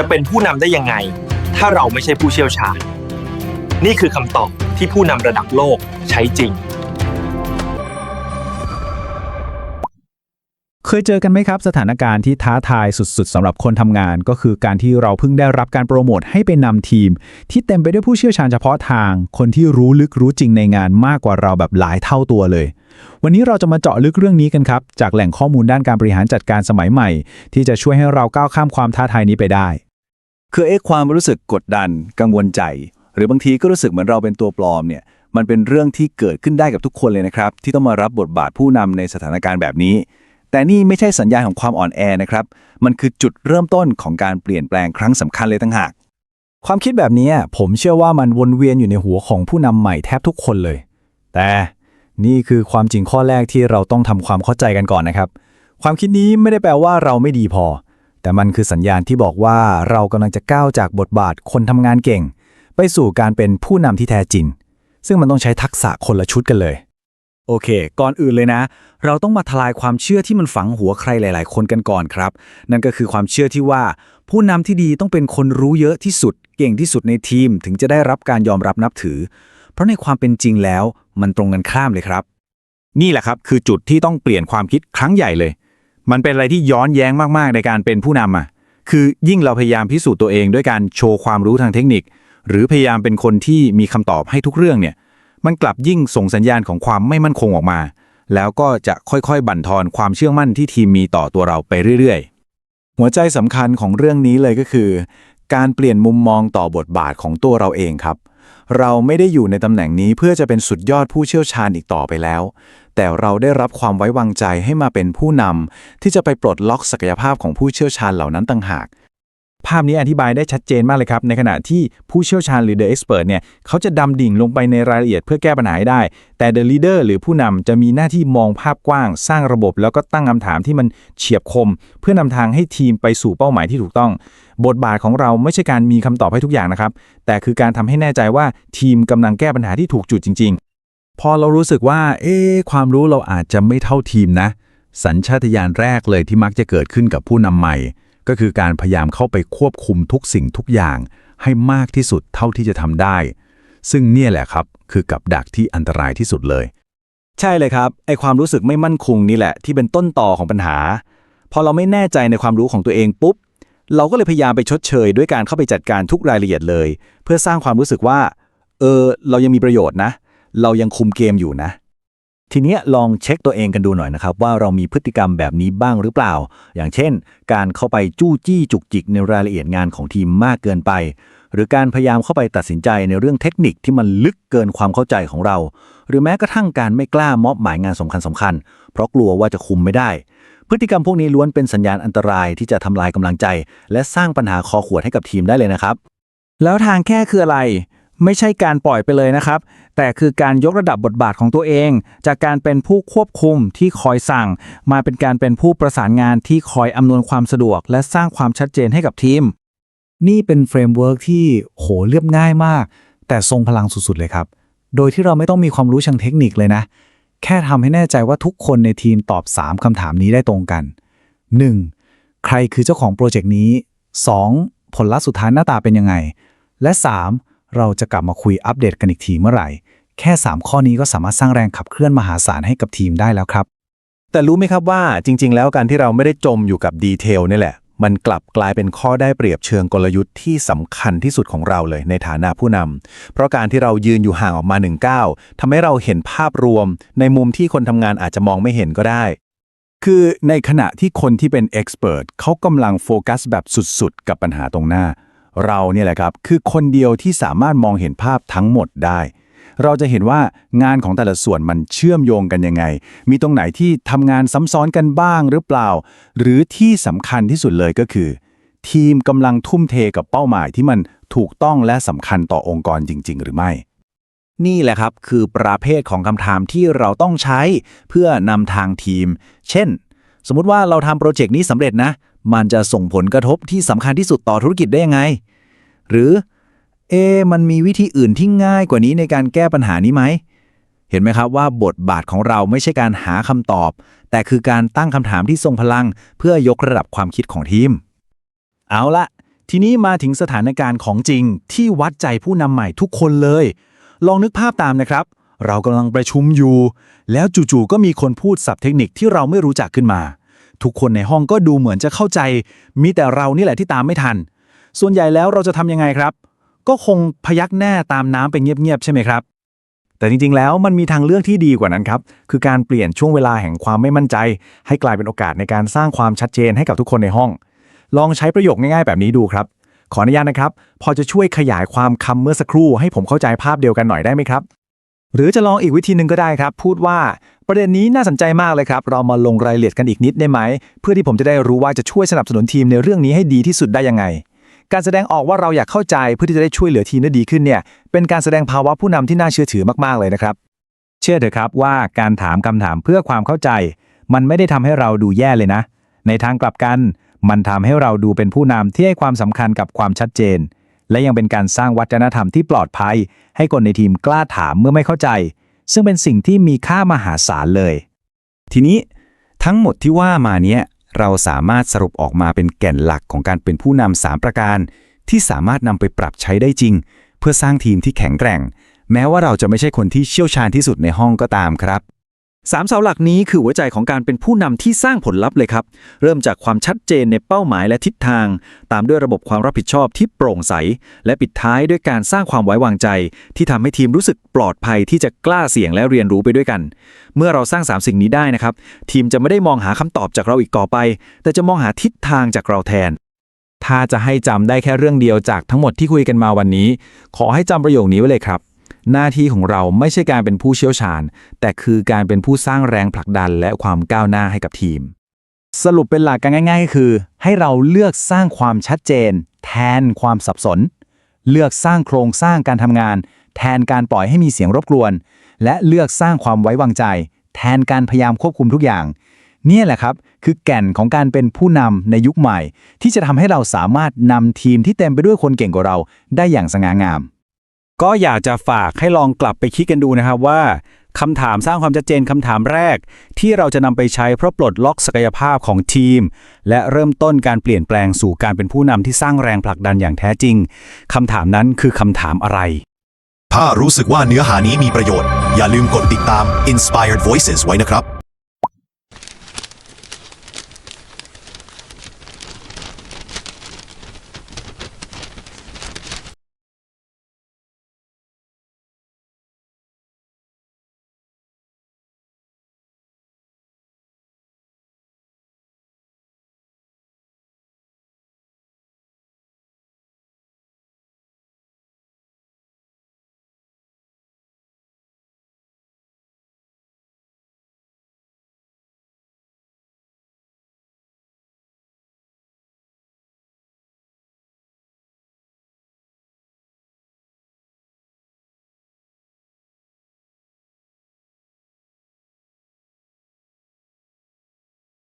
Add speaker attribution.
Speaker 1: จะเป็นผู้นำได้ยังไง ถ้าเราไม่ใช่ผู้เชี่ยวชาญ นี่คือคำตอบที่ผู้นำระดับโลกใช้จริง
Speaker 2: เคยเจอกันไหมครับสถานการณ์ที่ท้าทายสุดๆสำหรับคนทำงาน ก็คือการที่เราเพิ่งได้รับการโปรโมทให้เป็นนำทีม ที่เต็มไปด้วยผู้เชี่ยวชาญเฉพาะทาง คนที่รู้ลึกรู้จริงในงานมากกว่าเราแบบหลายเท่าตัวเลย วันนี้เราจะมาเจาะลึกเรื่องนี้กันครับ จากแหล่งข้อมูลด้านการบริหารจัดการสมัยใหม่ ที่จะช่วยให้เราก้าวข้ามความท้าทายนี้ไปได้
Speaker 3: คือเอ๊ะความรู้สึกกดดัน กังวลใจ หรือบางทีก็รู้สึกเหมือนเราเป็นตัวปลอมเนี่ยมันเป็นเรื่องที่เกิดขึ้นได้กับทุกคนเลยนะครับ ที่ต้องมารับบทบาทผู้นำในสถานการณ์แบบนี้ แต่นี่ไม่ใช่สัญญาณของความอ่อนแอนะครับ มันคือจุดเริ่มต้นของการเปลี่ยนแปลงครั้งสำคัญเลยตั้งหาก
Speaker 2: ความคิดแบบนี้ผมเชื่อว่ามันวนเวียนอยู่ในหัวของผู้นำใหม่แทบทุกคนเลย แต่นี่คือความจริงข้อแรกที่เราต้องทำความเข้าใจกันก่อนนะครับ ความคิดนี้ไม่ได้แปลว่าเราไม่ดีพอ แต่มันคือสัญญาณที่บอกว่าเรากำลังจะก้าวจากบทบาทคนทำงานเก่ง ไปสู่การเป็นผู้นำที่แท้จริง ซึ่งมันต้องใช้ทักษะคนละชุดกันเลย
Speaker 4: โอเค ก่อนอื่นเลยนะ เราต้องมาทลายความเชื่อที่มันฝังหัวใครหลาย ๆ คนกันก่อนครับ นั่นก็คือความเชื่อที่ว่า ผู้นำที่ดีต้องเป็นคนรู้เยอะที่สุด เก่งที่สุดในทีม ถึงจะได้รับการยอมรับนับถือ เพราะในความเป็นจริงแล้ว มันตรงกันข้ามเลยครับ
Speaker 3: นี่แหละครับคือจุดที่ต้องเปลี่ยนความคิดครั้งใหญ่เลย มันเป็นอะไรที่ย้อนแย้งมากๆในการเป็นผู้นำอะคือยิ่งเราพยายามพิสูจน์ตัวเองด้วยการโชว์ความรู้ทางเทคนิค หรือพยายามเป็นคนที่มีคำตอบให้ทุกเรื่องเนี่ย มันกลับยิ่งส่งสัญญาณของความไม่มั่นคงออกมา แล้วก็จะค่อยๆ บั่นทอนความเชื่อมั่นที่ทีมมีต่อตัวเราไปเรื่อยๆ หัวใจสำคัญของเรื่องนี้เลยก็คือ การเปลี่ยนมุมมองต่อบทบาทของตัวเราเองครับ เราไม่ได้อยู่ในตำแหน่งนี้เพื่อจะเป็นสุดยอดผู้เชี่ยวชาญอีกต่อไปแล้ว แต่เราได้รับความไว้วางใจให้มาเป็นผู้นำที่จะไปปลดล็อกศักยภาพของผู้เชี่ยวชาญเหล่านั้นต่างหาก
Speaker 2: ภาพนี้อธิบายได้ชัดเจนมากเลยครับ ในขณะที่ผู้เชี่ยวชาญหรือ the expert เนี่ยเขาจะดำดิ่งลงไปในรายละเอียดเพื่อแก้ปัญหาได้ แต่ the leader หรือผู้นำจะมีหน้าที่มองภาพกว้าง สร้างระบบ แล้วก็ตั้งคำถามที่มันเฉียบคม เพื่อนำทางให้ทีมไปสู่เป้าหมายที่ถูกต้อง บทบาทของเราไม่ใช่การมีคำตอบให้ทุกอย่างนะครับ แต่คือการทำให้แน่ใจว่าทีมกำลังแก้ปัญหาที่ถูกจุดจริง ๆ พอเรารู้สึกว่า เอ๊ะความรู้เราอาจจะไม่เท่าทีมนะ สัญชาตญาณแรกเลยที่มักจะเกิดขึ้นกับผู้นำใหม่ ก็คือการพยายามเข้าไปควบคุมทุกสิ่งทุกอย่าง ให้มากที่สุดเท่าที่จะทำได้ ซึ่งเนี่ยแหละครับคือกับดักที่อันตรายที่สุดเลย
Speaker 4: ใช่เลยครับไอความรู้สึกไม่มั่นคงนี่แหละที่เป็นต้นต่อของปัญหาพอเราไม่แน่ใจในความรู้ของตัวเองปุ๊บ เราก็เลยพยายามไปชดเชย ด้วยการเข้าไปจัดการทุกรายละเอียดเลย เพื่อสร้างความรู้สึกว่า เออ เรายังมีประโยชน์นะ เรายังคุมเกมอยู่นะ ทีนี้ลองเช็คตัวเองกันดูหน่อยนะครับ ว่าเรามีพฤติกรรมแบบนี้บ้างหรือเปล่า อย่างเช่น การเข้าไปจู้จี้จุกจิกในรายละเอียดงานของทีมมากเกินไป หรือการพยายามเข้าไปตัดสินใจในเรื่องเทคนิคที่มันลึกเกินความเข้าใจของเรา หรือแม้กระทั่งการไม่กล้ามอบหมายงานสำคัญสคัญๆเพราะกลัวว่าจะคุมไม่ได้ พฤติกรรมพวกนี้ล้วนเป็นสัญญาณอันตรายที่จะทำลายกำลังใจ และสร้างปัญหาคอขวดให้กับทีมได้เลยนะครับ
Speaker 5: แล้วทางแก้คืออะไร ไม่ใช่การปล่อยไปเลยนะครับ แต่คือการยกระดับบทบาทของตัวเอง จากการเป็นผู้ควบคุมที่คอยสั่ง มาเป็นการเป็นผู้ประสานงานที่คอยอำนวยความสะดวก และสร้างความชัดเจนให้กับทีม นี่เป็นเฟรมเวิร์กที่โหเรียบง่ายมาก แต่ทรงพลังสุดๆเลยครับ โดยที่เราไม่ต้องมีความรู้เชิงเทคนิคเลยนะ แค่ทำให้แน่ใจว่าทุกคนในทีมตอบ 3 คำถามนี้ได้ตรงกัน 1. ใครคือเจ้าของโปรเจกต์นี้ 2. ผลลัพธ์สุดท้ายหน้าตาเป็นยังไง และ 3. เราจะกลับมาคุยอัปเดตกันอีกทีเมื่อไหร่ แค่ 3 ข้อนี้ก็สามารถสร้างแรงขับเคลื่อนมหาศาลให้กับทีมได้แล้วครับ
Speaker 3: แต่รู้ไหมครับว่าจริง ๆ แล้วการที่เราไม่ได้จมอยู่กับดีเทลนี่แหละ มันกลับกลายเป็นข้อได้เปรียบเชิงกลยุทธ์ที่สำคัญที่สุดของเราเลยในฐานะผู้นำเพราะการที่เรายืนอยู่ห่างออกมาหนึ่งก้าวทำให้เราเห็นภาพรวม ในมุมที่คนทำงานอาจจะมองไม่เห็นก็ได้ คือในขณะที่คนที่เป็นเอ็กซ์เพรสเขากำลังโฟกัสแบบสุดๆ กับปัญหาตรงหน้า เราเนี่ยแหละครับคือคนเดียวที่สามารถมองเห็นภาพทั้งหมดได้ เราจะเห็นว่างานของแต่ละส่วนมันเชื่อมโยงกันยังไง มีตรงไหนที่ทำงานซ้ำซ้อนกันบ้างหรือเปล่า หรือที่สำคัญที่สุดเลยก็คือ ทีมกำลังทุ่มเทกับเป้าหมายที่มันถูกต้องและสำคัญต่อองค์กรจริง ๆ หรือไม่
Speaker 4: นี่แหละครับ คือประเภทของคำถามที่เราต้องใช้เพื่อนำทางทีม เช่น สมมุติว่าเราทำโปรเจกต์นี้สำเร็จนะ มันจะส่งผลกระทบที่สำคัญที่สุดต่อธุรกิจได้ยังไง หรือ เอะมันมีวิธีอื่นที่ง่ายกว่านี้ในการแก้ปัญหานี้ไหม เห็นไหมครับว่าบทบาทของเราไม่ใช่การหาคำตอบ แต่คือการตั้งคำถามที่ทรงพลัง เพื่อยกระดับความคิดของทีม เอาละ
Speaker 3: ทีนี้มาถึงสถานการณ์ของจริงที่วัดใจผู้นำใหม่ทุกคนเลย ลองนึกภาพตามนะครับ เรากำลังประชุมอยู่ แล้วจู่ๆก็มีคนพูดศัพท์เทคนิคที่เราไม่รู้จักขึ้นมา ทุกคนในห้องก็ดูเหมือนจะเข้าใจ มีแต่เรานี่แหละที่ตามไม่ทัน ส่วนใหญ่แล้วเราจะทำยังไงครับ ก็คงพยักหน้าตามน้ำไปเงียบๆใช่ไหมครับ แต่จริงๆ แล้วมันมีทางเลือกที่ดีกว่านั้นครับ คือการเปลี่ยนช่วงเวลาแห่งความไม่มั่นใจ ให้กลายเป็นโอกาสในการสร้างความชัดเจนให้กับทุกคนในห้อง ลองใช้ประโยคง่ายๆ แบบนี้ดูครับ ขออนุญาตนะครับ พอจะช่วยขยายความคำเมื่อสักครู่ ให้ผมเข้าใจภาพเดียวกันหน่อยได้ไหมครับ หรือจะลองอีกวิธีหนึ่งก็ได้ครับ พูดว่าประเด็นนี้น่าสนใจมากเลยครับ เรามาลงรายละเอียดกันอีกนิดได้ไหม เพื่อที่ผมจะได้รู้ว่าจะช่วยสนับสนุนทีมในเรื่องนี้ให้ดีที่สุดได้ยังไง การแสดงออกว่าเราอยากเข้าใจเพื่อที่จะได้ช่วยเหลือทีมได้ดีขึ้นเนี่ยเป็นการแสดงภาวะผู้นำที่น่าเชื่อถือมากๆเลยนะครับ เชื่อเถอะครับว่าการถามคำถามเพื่อความเข้าใจ มันไม่ได้ทำให้เราดูแย่เลยนะ ในทางกลับกัน มันทำให้เราดูเป็นผู้นำที่ให้ความสำคัญกับความชัดเจน และยังเป็นการสร้างวัฒนธรรมที่ปลอดภัย ให้คนในทีมกล้าถามเมื่อไม่เข้าใจ ซึ่งเป็นสิ่งที่มีค่ามหาศาลเลย
Speaker 4: ทีนี้ทั้งหมดที่ว่ามาเนี้ย เราสามารถสรุปออกมาเป็นแก่นหลักของการเป็นผู้นำสามประการ ที่สามารถนำไปปรับใช้ได้จริง เพื่อสร้างทีมที่แข็งแกร่ง แม้ว่าเราจะไม่ใช่คนที่เชี่ยวชาญที่สุดในห้องก็ตามครับ
Speaker 3: สามเสาหลักนี้คือหัวใจของการเป็นผู้นำที่สร้างผลลัพธ์เลยครับ เริ่มจากความชัดเจนในเป้าหมายและทิศทาง ตามด้วยระบบความรับผิดชอบที่โปร่งใส และปิดท้ายด้วยการสร้างความไว้วางใจ ที่ทำให้ทีมรู้สึกปลอดภัยที่จะกล้าเสี่ยงและเรียนรู้ไปด้วยกัน เมื่อเราสร้างสามสิ่งนี้ได้นะครับ ทีมจะไม่ได้มองหาคำตอบจากเราอีกต่อไป แต่จะมองหาทิศทางจากเราแทน
Speaker 2: ถ้าจะให้จำได้แค่เรื่องเดียวจากทั้งหมดที่คุยกันมาวันนี้ ขอให้จำประโยคนี้ไว้เลยครับ หน้าที่ของเราไม่ใช่การเป็นผู้เชี่ยวชาญ แต่คือการเป็นผู้สร้างแรงผลักดันและความก้าวหน้าให้กับทีม
Speaker 3: สรุปเป็นหลักกันง่ายๆก็คือ ให้เราเลือกสร้างความชัดเจน แทนความสับสน เลือกสร้างโครงสร้างการทำงาน แทนการปล่อยให้มีเสียงรบกวน และเลือกสร้างความไว้วางใจ แทนการพยายามควบคุมทุกอย่างนี่แหละครับ คือแก่นของการเป็นผู้นำในยุคใหม่ ที่จะทำให้เราสามารถนำทีมที่เต็มไปด้วยคนเก่งกว่าเราได้อย่างสง่างาม
Speaker 4: ก็อยากจะฝากให้ลองกลับไปคิดกันดูนะครับว่าคำถามสร้างความชัดเจนคำถามแรก ที่เราจะนำไปใช้เพื่อปลดล็อกศักยภาพของทีม และเริ่มต้นการเปลี่ยนแปลงสู่การเป็นผู้นำที่สร้างแรงผลักดันอย่างแท้จริงคำถามนั้นคือคำถามอะไร
Speaker 6: ถ้ารู้สึกว่าเนื้อหานี้มีประโยชน์ อย่าลืมกดติดตาม Inspired Voices ไว้นะครับ